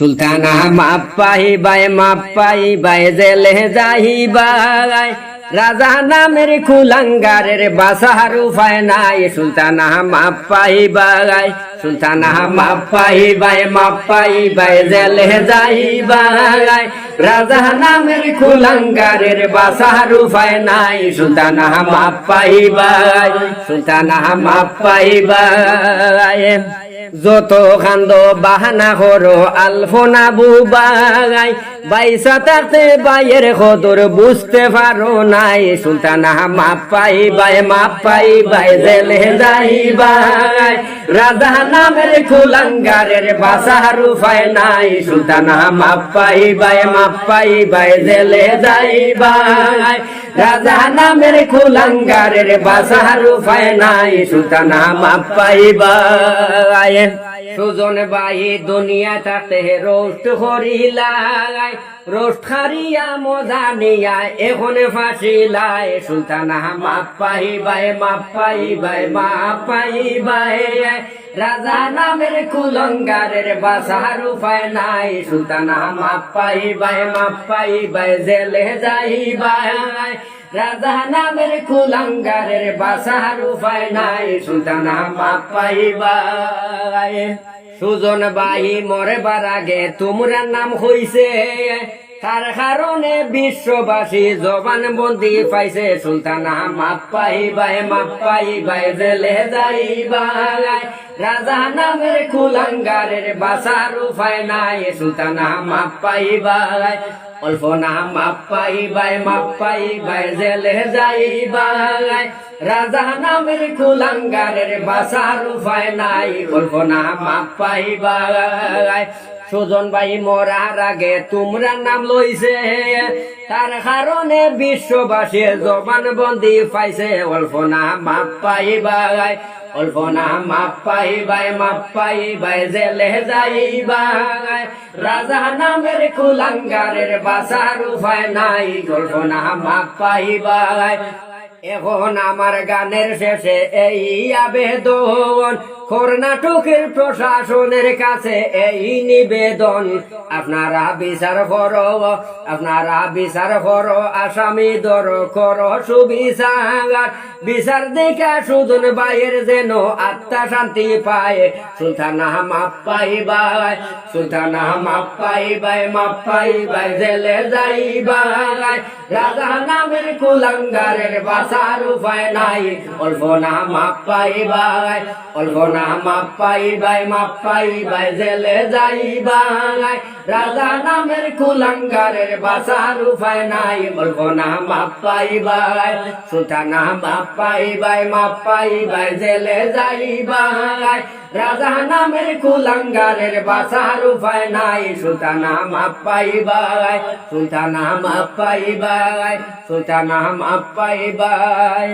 সুলতানা মাপাই বাই মাপাই বাই জেলে যাইবাই রাজা নামের কুলাঙ্গারের বাসার উপায় নাই সুলতানা মাপাই বাই সুলতানা মাপাই বাই মাপাই বাই জেলে যাইবাই রাজা নামের কুলাঙ্গারের বাসার উপায় নাই সুলতানা মাপাই বাই সুলতানা মাপাই বাই যত কান্দ বাহানা করো আলফোনা বুবাই বাইসা থাকতে বাইয়ের খদর বুঝতে পারো নাই। সুলতানা মাপাই বাই মাপাই বাই, জেলে যাই বাই। রাজা নামের কুলাঙ্গারের বাসার উপায় নাই। সুলতানা মাপাই বাই মাপাই বাই, জেলে যাই বাই। রাজা নামের কুলাঙ্গারের বাসার উপায় নাই। সুলতানা মাপাই বাই। সুজন বাই দুনিয়া তাতে রোস্ট করিলাই রোস্ট খারিয়া মজা নিয়া এখন ফাঁসিলাই সুলতানা মাপাই বাই মাপাই বাই মাপাই বাই। রাজা নামের কুলঙ্গারের বাসার উপায় নাই। সুলতানা মাপাই বাই মাপাই বাই, জেলে যাই বাই। রাজা নামের কুলঙ্গারের বাসার উপায় নাই, সুলতানা সুজন বাই মরবার আগে তোমরা নাম হইছে। তার কারণে বিশ্ববাসী জবান বন্দি পাইছে, সুলতানা জেলে রাজা নামের কুলাঙ্গারের বাসার উপায় নাই, সুলতানা মাপাই বাই অল্প না মাপাই বাই মাপাই বাই জেলে যাই বাই রাজা নামের কুলাঙ্গারের বাসার উপায় নাই। অল্প না মাপাই বাই। সুজন ভাই মরার আগে তোমরা নাম লইছে। তার কারণে বিশ্ববাসী জবান বন্দি পাইছে। অল্প না মাপ পাই বাই অল্প না মাপ পাই বাই মাপ পাই বাই জেলে যাই বাই রাজা নামের কুলাঙ্গারের বাসার উপায় নাই, অল্প না মাপ পাই বাই এখন আমার গানের শেষে এই আবেদন কর্ণাটকের প্রশাসনের কাছে এই নিবেদন। আপনারা বিচার করো, আপনারা বিচার করো, আসামি দর করো, সুবিচার। বিচার দেখা সুদন বাইয়ের যেন আত্মা শান্তি পায়। সুলতানা মাপ পাই বাই সুলতানা মাপ পাই বাই মাপ পাই বাই জেলে যাই বাই রাজা নামের কুলাঙ্গারের বাসার উপায় নাই। অল্প না মাপ পাই বাই অল্প না মাপ পাই বাই মাপ পাই বাই জেলে যাই বাই রাজা নামের কুলাঙ্গারের বাসার উপায় নাই অল্প না মাপ পাই বাই সুলতানা মাপ পাই বাই মাপ পাই বাই জেলে যাই বাই রাজা নামের কুলাঙ্গারের বাসার উপায় নাই সুলতানা মাপ পাই বাই সুলতানা মাপ পাই বাই সুলতানা মাপ পাই বাই